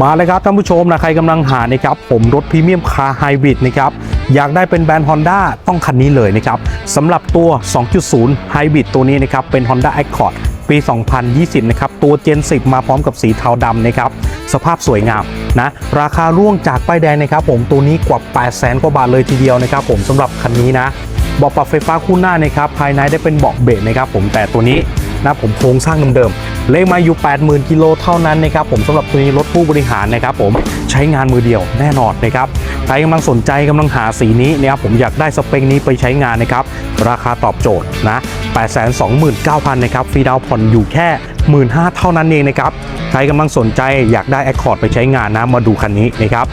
มาเลยครับท่านผู้ชมนะใครกำลังหานะครับผมรถพรีเมียมคาร์ไฮบริดนะครับอยากได้เป็นแบรนด์ Honda ต้องคันนี้เลยนะครับสำหรับตัว 2.0ไฮบริดตัวนี้นะครับเป็น Honda Accord ปี 2020 นะครับ ตัว Gen 10 มาพร้อมกับสีเทาดำนะครับ สภาพสวยงามนะ ราคาร่วงจากป้ายแดงนะครับผม ตัวนี้กว่า8 0 0 0 0 0กว่าบาทเลยทีเดียวนะครับผมสำหรับคันนี้นะ เบาะปรับไฟฟ้าคู่หน้านะครับ ภายในได้เป็นเบาะเบรกนะครับผม แต่ตัวนี้ นะผมโครงสร้างเดิมๆเลขมาอยู่ 80,000 กิโลเท่านั้นนะครับผมสำหรับตัวนี้รถผู้บริหารนะครับผม ช้งานมือเดียวแน่นอนนะครับใครกำลังสนใจกำลังหาสีนี้นะครับผมอยากได้สเปคนี้ไปใช้งานนะครับราคาตอบโจทย์นะ 829,000นะครับฟรีดาวน์ผ่อนอยู่แค่ 15,000เท่านั้นเองนะครับใครกำลังสนใจอยากได้ Accord ไปใช้งานนะมาดูคันนี้นะครับ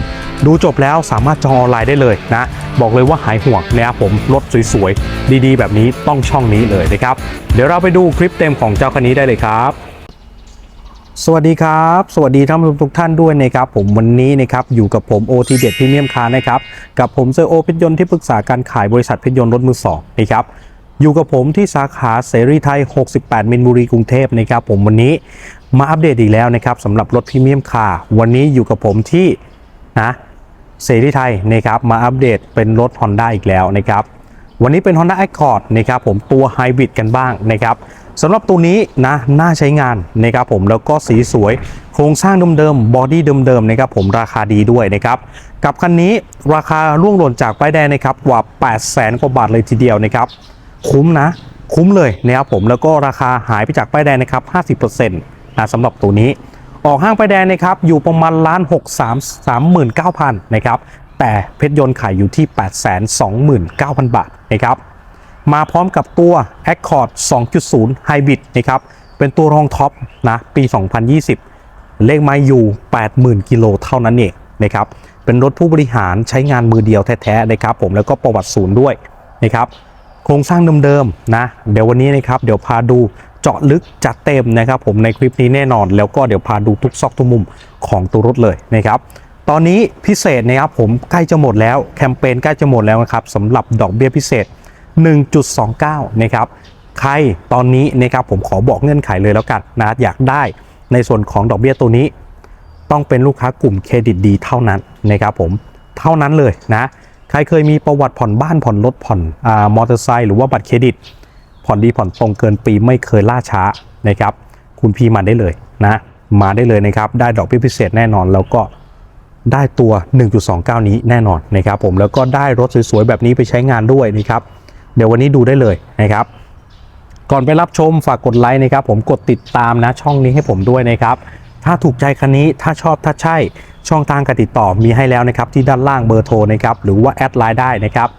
ดูจบแล้วสามารถจองออนไลน์ได้เลยนะ บอกเลยว่าหายห่วงนะครับผมรถสวยๆ ดีๆ แบบนี้ต้องช่องนี้เลยนะครับ เดี๋ยวเราไปดูคลิปเต็มของเจ้าคันนี้ได้เลยครับ สวัสดีครับ สวัสดีท่านผู้ชมทุกท่านด้วยนะครับผมวันนี้นะครับอยู่กับผมโอทีเด็ดพรีเมียมคานะครับกับผมเซอร์โอเพชรยนต์ที่ปรึกษาการขายบริษัทเพชรยนต์รถมือสองนะครับอยู่กับผมที่สาขาเสรีไทย 68 มินบุรีกรุงเทพนะครับผมวันนี้มาอัปเดตอีกแล้วนะครับสำหรับรถพรีเมียมคาวันนี้อยู่กับผมที่นะเสรีไทยนะครับมาอัปเดตเป็นรถ Honda อีกแล้วนะครับวันนี้เป็น Honda Accord นะครับผมตัวไฮบริดกันบ้างนะครับ สำหรับตัวนี้นะน่าใช้งานนะครับผมแล้วก็สีสวย โครงสร้างเดิมๆบอดี้เดิมๆนะครับผมราคาดีด้วยนะครับกับคันนี้ราคาร่วงหล่นจากป้ายแดงนะครับกว่า 8 0 0แสนกว่าบาทเลยทีเดียวนะครับ คุ้มนะ คุ้มเลยนะครับผมแล้วก็ราคาหายไปจากป้ายแดงนะครับ50%นะสำหรับตัวนี้ ออกห้างป้ายแดงนะครับอยู่ประมาณล้านหกสามสามหมื่นเก้าพันนะครับแต่เพชรยนต์ขายอยู่ที่ 8 2 9 0 0 0 บาทนะครับ มาพร้อมกับตัว Accord 2.0 Hybrid นะครับ เป็นตัวรองท็อปนะ ปี 2020 เลขไม้อยู่ 80,000 กิโลเท่านั้นเองนะครับ เป็นรถผู้บริหารใช้งานมือเดียวแท้ๆนะครับผม แล้วก็ประวัติศูนย์ด้วยนะครับ โครงสร้างเดิมๆนะ เดี๋ยววันนี้นะครับ เดี๋ยวพาดูเจาะลึกจัดเต็มนะครับผมในคลิปนี้แน่นอน แล้วก็เดี๋ยวพาดูทุกซอกทุกมุมของตัวรถเลยนะครับตอนนี้พิเศษนะครับผมใกล้จะหมดแล้วแคมเปญใกล้จะหมดแล้วนะครับสำหรับดอกเบี้ยพิเศษ 1.29 นะครับ ใครตอนนี้นะครับผมขอบอกเงื่อนไขเลยแล้วกันนะอยากได้ในส่วนของดอกเบี้ยตัวนี้ ต้องเป็นลูกค้ากลุ่มเครดิตดีเท่านั้นนะครับผมเท่านั้นเลยนะ ใครเคยมีประวัติผ่อนบ้านผ่อนรถผ่อนอมอเตอร์ไซค์หรือว่าบัตรเครดิต ผ่อนดีผ่อนตรงเกินปีไม่เคยล่าช้านะครับ คุณพี่มาได้เลยนะมาได้เลยนะครับ ได้ดอกเบี้ยพิเศษแน่นอนแล้วก็ได้ตัว 1.29 นี้แน่นอนนะครับผมแล้วก็ได้รถสวยๆ แบบนี้ไปใช้งานด้วยนะครับ เดี๋ยววันนี้ดูได้เลยนะครับ ก่อนไปรับชมฝากกดไลค์นะครับผมกดติดตามนะช่องนี้ให้ผมด้วยนะครับ ถ้าถูกใจคันนี้ถ้าชอบถ้าใช่ช่องทางการติดต่อมีให้แล้วนะครับที่ด้านล่างเบอร์โทรนะครับหรือว่าแอดไลน์ได้นะครับ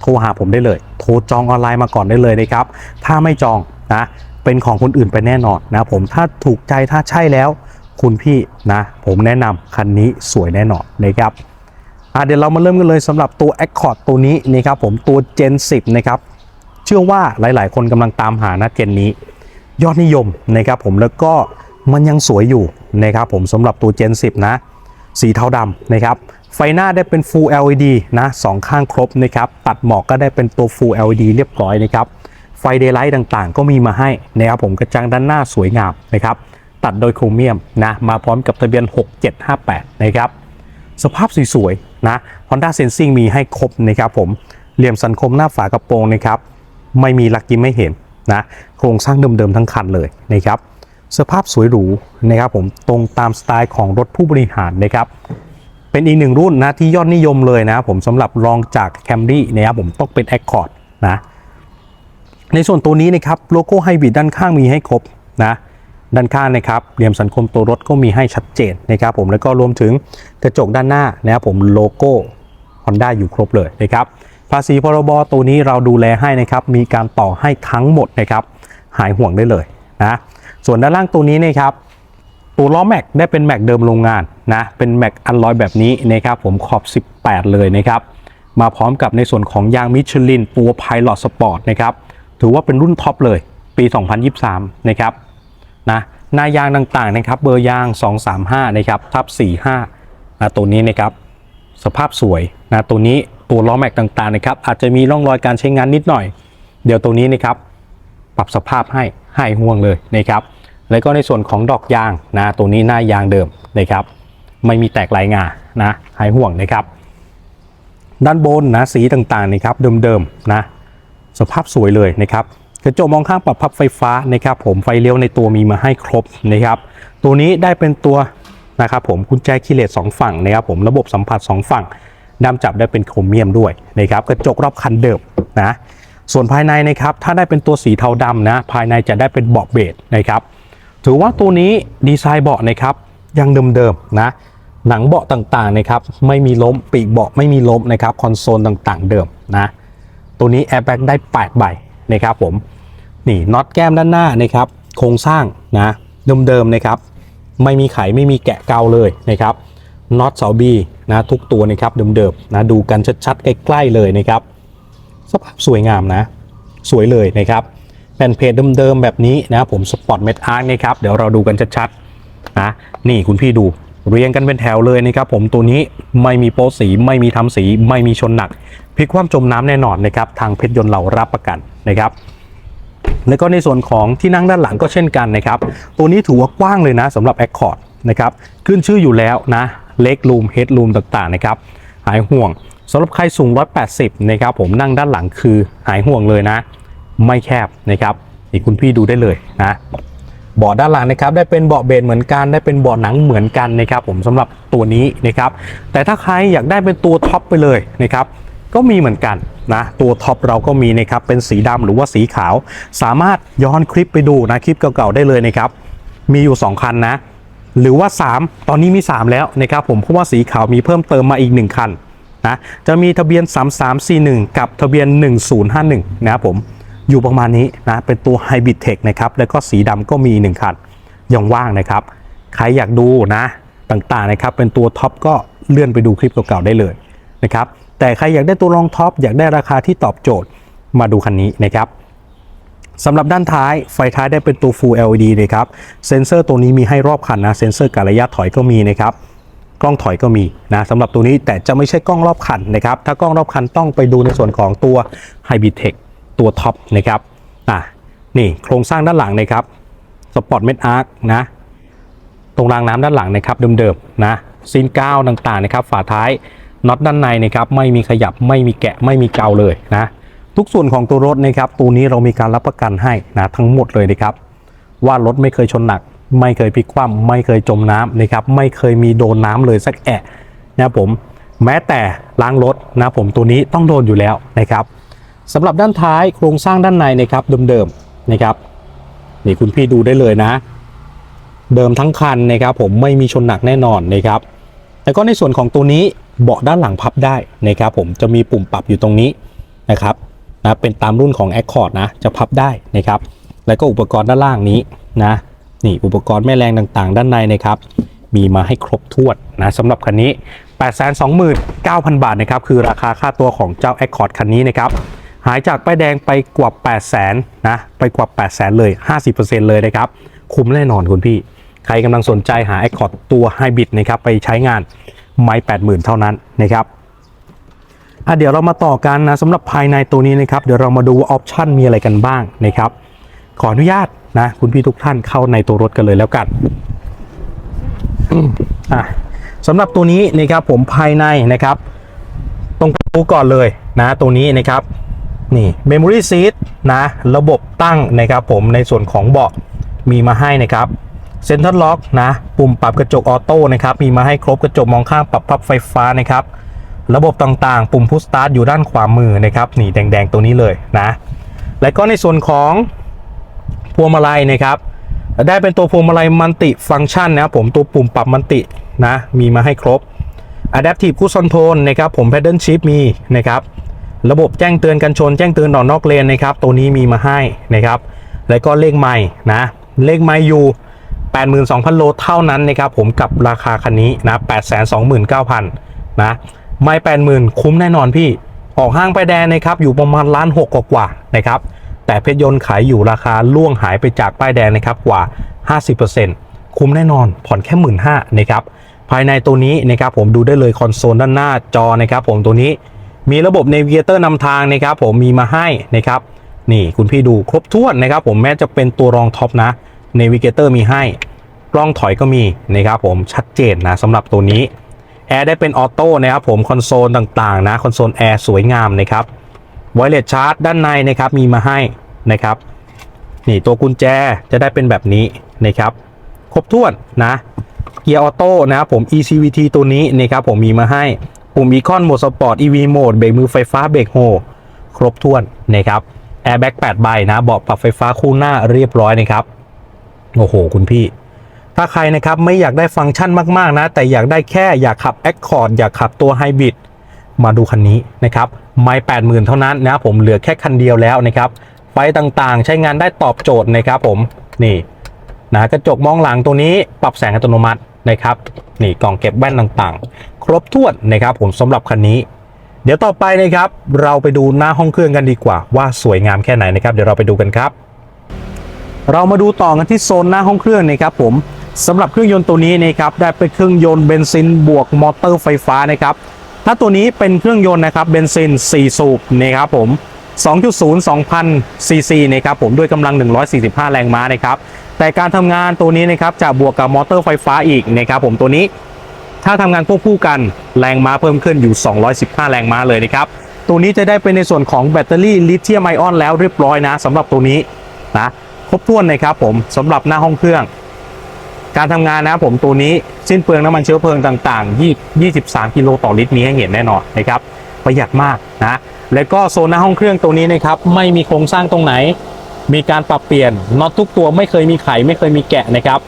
โทรหาผมได้เลย โทรจองออนไลน์มาก่อนได้เลยนะครับ ถ้าไม่จองนะเป็นของคนอื่นไปแน่นอนนะผมถ้าถูกใจถ้าใช่แล้ว คุณพี่นะ ผมแนะนำคันนี้สวยแน่นอนนะครับ เดี๋ยวเรามาเริ่มกันเลยสำหรับตัว Accord ตัวนี้นะครับผมตัว Gen 10 นะครับ เชื่อว่าหลาย ๆ คนกำลังตามหานะเจนนี้ ยอดนิยมนะครับผมแล้วก็มันยังสวยอยู่นะครับผมสำหรับตัว Gen 10 นะ สีเทาดำนะครับไฟหน้าได้เป็น Full LED นะสองข้างครบนะครับตัดหมอกก็ได้เป็นตัว Full LED เรียบร้อยนะครับไฟเดย์ไลท์ต่างๆ ก็มีมาให้นะครับผมกระจังด้านหน้าสวยงามนะครับตัดโดยโครเมียมนะมาพร้อมกับทะเบียน 6758 นะครับสภาพสวย นะ Honda Sensing มีให้ครบนะครับผมเหลี่ยมสันคมหน้าฝากระโปรงนะครับไม่มีลักยิ้มไม่เห็นนะโครงสร้างเดิมๆทั้งคันเลยนะครับสภาพสวยหรูนะครับผมตรงตามสไตล์ของรถผู้บริหารนะครับเป็นอีกหนึ่งรุ่นนะที่ยอดนิยมเลยนะผมสำหรับรองจาก Camry นะครับผมต้องเป็น Accord นะในส่วนตัวนี้นะครับโลโก้ไฮบริดด้านข้างมีให้ครบนะ ด้านข้างนะครับเหลี่ยมสันคมตัวรถก็มีให้ชัดเจนนะครับผมแล้วก็รวมถึงกระจกด้านหน้านะครับผมโลโก้ Honda อยู่ครบเลยนะครับภาษีพรบตัวนี้เราดูแลให้นะครับมีการต่อให้ทั้งหมดนะครับหายห่วงได้เลยนะส่วนด้านล่างตัวนี้นะครับตัวล้อแม็กได้เป็นแม็กเดิมโรงงานนะเป็นแม็กอันลอยแบบนี้นะครับผมขอบ 18 เลยนะครับมาพร้อมกับในส่วนของยางมิชลินปัวไพลอตสปอร์ตนะครับถือว่าเป็นรุ่นท็อปเลยปี 2023 นะครับ นะหน้ายางต่างๆนะครับเบอร์ยาง 235นะครับทับ45นะตัวนี้นะครับสภาพสวยนะตัวนี้ตัวล้อแม็กต่างๆนะครับอาจจะมีร่องรอยการใช้งานนิดหน่อย เดี๋ยวตัวนี้นะครับปรับสภาพให้ให้ห่วงเลยนะครับแล้วก็ในส่วนของดอกยางนะตัวนี้หน้ายางเดิมนะครับไม่มีแตกลายงานะหายห่วงนะครับ ด้านบนนะสีต่างๆนะครับเดิมๆนะสภาพสวยเลยนะครับ กระจกมองข้างปรับพับไฟฟ้านะครับผมไฟเลี้ยวในตัวมีมาให้ครบนะครับตัวนี้ได้เป็นตัวนะครับผมกุญแจคีย์เลสสองฝั่งนะครับผมระบบสัมผัสสองฝั่งด้ามจับได้เป็นโครเมียมด้วยนะครับกระจกรอบคันเดิมนะส่วนภายในนะครับถ้าได้เป็นตัวสีเทาดำนะภายในจะได้เป็นเบาะเบดนะครับถือว่าตัวนี้ดีไซน์เบาะนะครับยังเดิมๆนะหนังเบาะต่างๆนะครับไม่มีล้มปีกเบาะไม่มีล้มนะครับคอนโซลต่างๆ เดิมนะตัวนี้แอร์แบ็กได้8ใบนะครับผม นี่น็อตแก้มด้านหน้านะครับโครงสร้างนะเดิมๆนะครับไม่มีไขไม่มีแกะเกาเลยนะครับน็อตเสาบีนะทุกตัวนะครับเดิมๆนะดูกันชัดๆใกล้ๆเลยนะครับสภาพสวยงามนะ สวยเลยนะครับแผ่นเพจเดิมๆแบบนี้นะผมสปอร์ตเมทอาร์นะครับเดี๋ยวเราดูกันชัดๆนะนี่คุณพี่ดูเรียงกันเป็นแถวเลยนะครับผมตัวนี้ไม่มีโป๊สีไม่มีทำสี ไม่มีชนหนักพลิกคว่ำจมน้ำแน่นอนนะครับทางเพชรยนต์เรารับประกันนะครับ แล้วก็ในส่วนของที่นั่งด้านหลังก็เช่นกันนะครับ ตัวนี้ถือว่ากว้างเลยนะสำหรับ Accord นะครับ ขึ้นชื่ออยู่แล้วนะ เล็กรูมเฮดรูมต่างๆนะครับ หายห่วงสำหรับใครสูง 180 นะครับ ผมนั่งด้านหลังคือหายห่วงเลยนะ ไม่แคบนะครับ นี่คุณพี่ดูได้เลยนะเบาะด้านหลังนะครับได้เป็นเบาะเบนเหมือนกันได้เป็นเบาะหนังเหมือนกันนะครับ ผมสำหรับตัวนี้นะครับ แต่ถ้าใครอยากได้เป็นตัวท็อปไปเลยนะครับ ก็มีเหมือนกัน นะตัวท็อปเราก็มีนะครับเป็นสีดำหรือว่าสีขาว สามารถย้อนคลิปไปดูนะคลิปเก่าๆได้เลยนะครับมีอยู่ 2 คันนะ หรือว่า 3 ตอนนี้มี 3 แล้วนะครับผมเพราะว่าสีขาวมีเพิ่มเติมมาอีก 1 คันนะจะมีทะเบียน 3341 กับทะเบียน 1051 นะครับผมอยู่ประมาณนี้นะเป็นตัว Hybrid Tech นะครับแล้วก็สีดำก็มี 1 คันยังว่างนะครับ ใครอยากดูนะต่างๆนะครับเป็นตัวท็อปก็เลื่อนไปดูคลิปเก่าๆได้เลยนะครับ แต่ใครอยากได้ตัวรองท็อปอยากได้ราคาที่ตอบโจทย์มาดูคันนี้นะครับสำหรับด้านท้ายไฟท้ายได้เป็นตัว Full LED นะครับ เซ็นเซอร์ตัวนี้มีให้รอบคันนะ เซ็นเซอร์การระยะถอยก็มีนะครับ กล้องถอยก็มีนะสำหรับตัวนี้แต่จะไม่ใช่กล้องรอบคันนะครับ ถ้ากล้องรอบคันต้องไปดูในส่วนของตัว Hybrid Tech ตัวท็อปนะครับ อะ นี่โครงสร้างด้านหลังนะครับ สปอร์ตเม d อาร์คนะ ตรงรางน้ำด้านหลังนะครับเดิมๆนะซีนก้าวต่างๆนะครับ ฝาท้าย น็อตด้านในนะครับไม่มีขยับไม่มีแกะไม่มีเกาเลยนะทุกส่วนของตัวรถนะครับตัวนี้เรามีการรับประกันให้นะทั้งหมดเลยนะครับ ว่ารถไม่เคยชนหนัก ไม่เคยพลิกคว่ำไม่เคยจมน้ำนะครับไม่เคยมีโดนน้ำเลยสักแอะนะผมแม้แต่ล้างรถนะผมตัวนี้ต้องโดนอยู่แล้วนะครับสำหรับด้านท้ายโครงสร้างด้านในนะครับเดิมๆนะครับนี่คุณพี่ดูได้เลยนะ เดิมทั้งคันนะครับผมไม่มีชนหนักแน่นอนนะครับแล้วก็ในส่วนของตัวนี้ เบาะด้านหลังพับได้นะครับผมจะมีปุ่มปรับอยู่ตรงนี้นะครับนะเป็นตามรุ่นของ Accord นะจะพับได้นะครับ แล้วก็อุปกรณ์ด้านล่างนี้นะนี่อุปกรณ์แม่แรงต่างๆ ด้านในนะครับ มีมาให้ครบถ้วนนะสำหรับคันนี้ 829,000 บาทนะครับคือราคาค่าตัวของเจ้า Accord คันนี้นะครับหายจากป้ายแดงไปกว่า 8 0 0 0 0นนะไปกว่า 8 0 0 0 0 0เลย 50%เลยนะครับ คุ้มแน่นอนคุณพี่ ใครกำลังสนใจหา Accord ตัว Hybrid นะครับไปใช้งาน ไม่80,000เท่านั้นนะครับอะเดี๋ยวเรามาต่อกันนะสำหรับภายในตัวนี้นะครับ เดี๋ยวเรามาดูว่าออปชันมีอะไรกันบ้างนะครับ ขออนุญาตนะคุณพี่ทุกท่านเข้าในตัวรถกันเลยแล้วกันอะสำหรับตัวนี้นะครับผมภายในนะครับ ตรงประตูก่อนเลยนะตัวนี้นะครับนี่ Memory Seat นะ ระบบตั้งนะครับผมในส่วนของเบาะมีมาให้นะครับ Center Lock นะ ปุ่มปรับกระจกออโต้นะครับ มีมาให้ครบกระจกมองข้างปรับพับไฟฟ้านะครับ ระบบต่างๆ ปุ่มพุชสตาร์ทอยู่ด้านขวามือนะครับนี่แดงๆ ตัวนี้เลยนะ และก็ในส่วนของพวงมาลัยนะครับ ได้เป็นตัวพวงมาลัยมัลติฟังก์ชันนะครับผมตัวปุ่มปรับมัลตินะ มีมาให้ครบ Adaptive Cruise Control นะครับผม Paddle Shift มีนะครับระบบแจ้งเตือนกันชนแจ้งเตือนออกนอกเลนนะครับ ตัวนี้มีมาให้นะครับ แล้วก็เลขไม่นะเลขไม่อยู่ 82,000 โลเท่านั้นนะครับผมกับราคาคันนี้นะ829,000 นะไม่ 80,000 คุ้มแน่นอนพี่ออกห้างไปายแดงนะครับอยู่ประมาณล้านหกกว่าๆนะครับแต่เพชรยนต์ขายอยู่ราคาล่วงหายไปจากป้ายแดงนะครับกว่า 50%คุ้มแน่นอนผ่อนแค่ 1 5ื่นนะครับภายในตัวนี้นะครับผมดูได้เลยคอนโซลด้านหน้าจอนะครับผมตัวนี้มีระบบ Navigator นำทางนะครับผมมีมาให้นะครับนี่คุณพี่ดูครบถ้วนนะครับผมแม้จะเป็นตัวรองท็อปนะ Navigator มีให้ กล้องถอยก็มีนะครับผมชัดเจนนะสำหรับตัวนี้แอร์ได้เป็นออโต้นะครับผมคอนโซลต่างๆนะคอนโซลแอร์สวยงามนะครับไวเลสชาร์จด้านในนะครับมีมาให้นะครับนี่ตัวกุญแจจะได้เป็นแบบนี้นะครับครบถ้วนนะเกียร์ออโต้นะครับผม ECVT ตัวนี้นะครับผมมีมาให้ปุ่มอีคอนโหมดสปอร์ต EV โหมดเบรกมือไฟฟ้าเบรกโฮครบถ้วนนะครับแอร์แบ็ก8ใบนะเบาะปรับไฟฟ้าคู่หน้าเรียบร้อยนะครับ โอ้โห คุณพี่ ถ้าใครนะครับไม่อยากได้ฟังก์ชันมาก ๆ นะ แต่อยากได้แค่อยากขับ Accord อยากขับตัวไฮบริดมาดูคันนี้นะครับไม่แปดหมื่นเท่านั้นนะผมเหลือแค่คันเดียวแล้วนะครับไฟต่างๆ ใช้งานได้ตอบโจทย์นะครับผมนี่นะกระจกมองหลังตัวนี้ปรับแสงอัตโนมัตินะครับนี่กล่องเก็บแว่นต่างๆ ครบถ้วนนะครับผมสำหรับคันนี้ เดี๋ยวต่อไปนะครับ เราไปดูหน้าห้องเครื่องกันดีกว่าว่าสวยงามแค่ไหนนะครับ เดี๋ยวเราไปดูกันครับ เรามาดูต่อกันที่โซนหน้าห้องเครื่องนะครับผมสำหรับเครื่องยนต์ตัวนี้นะครับได้เป็นเครื่องยนต์เบนซินบวกมอเตอร์ไฟฟ้านะครับถ้าตัวนี้เป็นเครื่องยนต์นะครับเบนซิน 4 สูบนะครับผม 2.0 2,000 ซีซีนะครับผมด้วยกำลัง 145 แรงม้านะครับแต่การทำงานตัวนี้นะครับจะบวกกับมอเตอร์ไฟฟ้าอีกนะครับผมตัวนี้ ถ้าทำงานควบคู่กันแรงม้าเพิ่มขึ้นอยู่ 215 แรงม้าเลยนะครับตัวนี้จะได้เป็นในส่วนของแบตเตอรี่ลิเธียมไอออนแล้วเรียบร้อยนะสำหรับตัวนี้นะ ครบถ้วนนะครับผมสำหรับหน้าห้องเครื่อง การทำงานนะครับผมตัวนี้สิ้นเปลืองน้ำมันเชื้อเพลิงต่างๆ20 23 กิโลต่อลิตรมีให้เห็นแน่นอนนะครับประหยัดมากนะแล้วก็โซนหน้าห้องเครื่องตัวนี้นะครับไม่มีโครงสร้างตรงไหน มีการปรับเปลี่ยนน็อตทุกตัวไม่เคยมีไขไม่เคยมีแกะนะครับ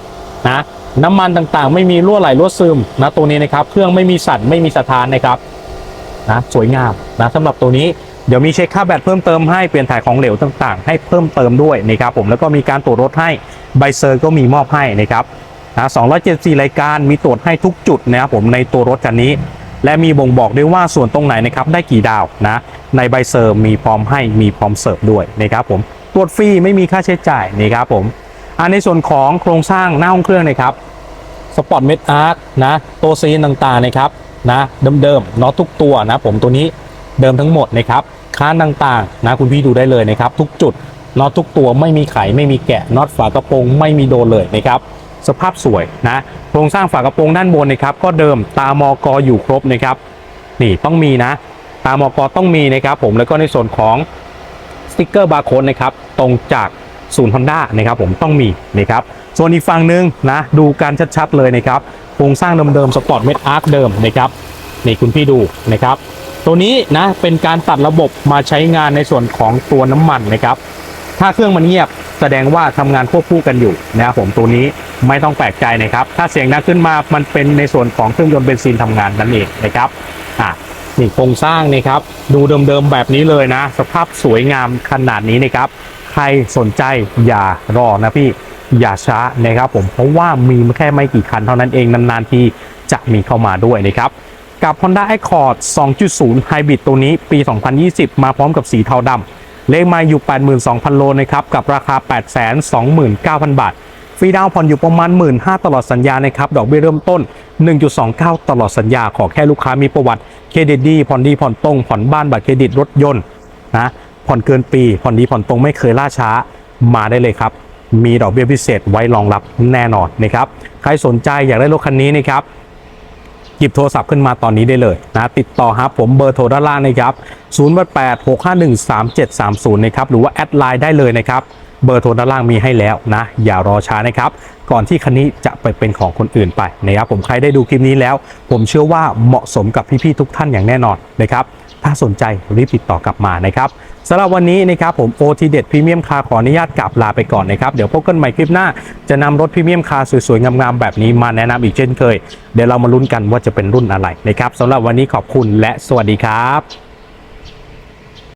นะน้ำมันต่างๆ ไม่มีรั่วไหลรั่วซึมนะตัวนี้นะครับ เครื่องไม่มีสั่นไม่มีสะท้านนะครับนะสวยงามนะสำหรับตัวนี้ เดี๋ยวมีเช็คค่าแบตเพิ่มเติมให้เปลี่ยนถ่ายของเหลวต่างๆ ให้เพิ่มเติมด้วยนะครับผมแล้วก็มีการตรวจรถให้ใบเซอร์ก็มีมอบให้นะครับนะ274 รายการมีตรวจให้ทุกจุดนะครับผมในตัวรถคันนี้ และมีบ่งบอกด้วยว่าส่วนตรงไหนนะครับได้กี่ดาวนะในใบเซอร์มีพร้อมให้มีพร้อมเสิร์ฟด้วยนะครับผมตรวจฟรีไม่มีค่าใช้จ่ายนะครับผมอันในส่วนของโครงสร้างหน้าห้องเครื่องนะครับสปอร์ตเมดอาร์คนะตัวซีนต่างๆนะครับนะเดิมๆน็อตทุกตัวนะผมตัวนี้เดิมทั้งหมดนะครับ ค้านต่างๆนะคุณพี่ดูได้เลยนะครับทุกจุดน็อตทุกตัวไม่มีไขไม่มีแกะน็อตฝากระโปรงไม่มีโดนเลยนะครับสภาพสวยนะโครงสร้างฝากระโปรงด้านบนนะครับก็เดิมตามอกออยู่ครบนะครับนี่ต้องมีนะ ตามอกอต้องมีนะครับผมแล้วก็ในส่วนของสติกเกอร์บาร์โค้ดนะครับตรงจากศูนย์ฮอนด้านะครับผมต้องมีนะครับส่วนอีกฝั่งหนึ่งนะดูการชัดๆเลยนะครับโครงสร้างเดิมๆสปอร์ตเมดอาร์คเดิมนะครับนี่คุณพี่ดูนะครับ ตัวนี้นะเป็นการตัดระบบมาใช้งานในส่วนของตัวน้ำมันนะครับ ถ้าเครื่องมันเงียบแสดงว่าทำงานควบคู่กันอยู่นะครับผมตัวนี้ไม่ต้องแปลกใจนะครับ ถ้าเสียงดังขึ้นมามันเป็นในส่วนของเครื่องยนต์เบนซินทำงานนั่นเองนะครับอะนี่โครงสร้างนะครับ ดูเดิมๆแบบนี้เลยนะ สภาพสวยงามขนาดนี้นะครับ ใครสนใจอย่ารอนะพี่อย่าช้านะครับผมเพราะว่ามีแค่ไม่กี่คันเท่านั้นเองนานๆทีจะมีเข้ามาด้วยนะครับ กับ Honda Accord 2.0 Hybrid ตัวนี้ปี 2020 มาพร้อมกับสีเทาดำเลขไมาอยู่ 82,000 โลนะครับ กับราคา 829,000 บาท ฟรีดาวน์ผ่อนอยู่ประมาณ 15,000 ตลอดสัญญานะครับ ดอกเบี้ยเริ่มต้น 1.29 ตลอดสัญญา ขอแค่ลูกค้ามีประวัติเครดิตดี ผ่อนดีผ่อนตรง ผ่อนบ้านบัตรเครดิตรถยนต์นะผ่อนเกินปี ผ่อนดีผ่อนตรงไม่เคยล่าช้ามาได้เลยครับมีดอกเบี้ยพิเศษไว้รองรับแน่นอนนะครับใครสนใจอยากได้รถคันนี้นะครับ หยิบโทรศัพท์ขึ้นมาตอนนี้ได้เลยนะติดต่อครับผมเบอร์โทรด้านล่างนะครับ0 8 6 5 1 3 7 3 0 นะครับหรือว่าแอดไลน์ได้เลยนะครับเบอร์โทรด้านล่างมีให้แล้วนะ อย่ารอช้านะครับ ก่อนที่คันนี้จะไปเป็นของคนอื่นไปนะครับผมใครได้ดูคลิปนี้แล้ว ผมเชื่อว่าเหมาะสมกับพี่ๆทุกท่านอย่างแน่นอนนะครับถ้าสนใจรีบติดต่อกลับมานะครับ สำหรับวันนี้นะครับผมโอทีเด็ดพรีเมียมคาขออนุญาตกลับลาไปก่อนนะครับ เดี๋ยวพบกันใหม่คลิปหน้า จะนำรถพรีเมียมคาสวยๆ งามๆ แบบนี้มาแนะนำอีกเช่นเคย เดี๋ยวเรามาลุ้นกันว่าจะเป็นรุ่นอะไรนะครับสำหรับวันนี้ขอบคุณและสวัสดีครับ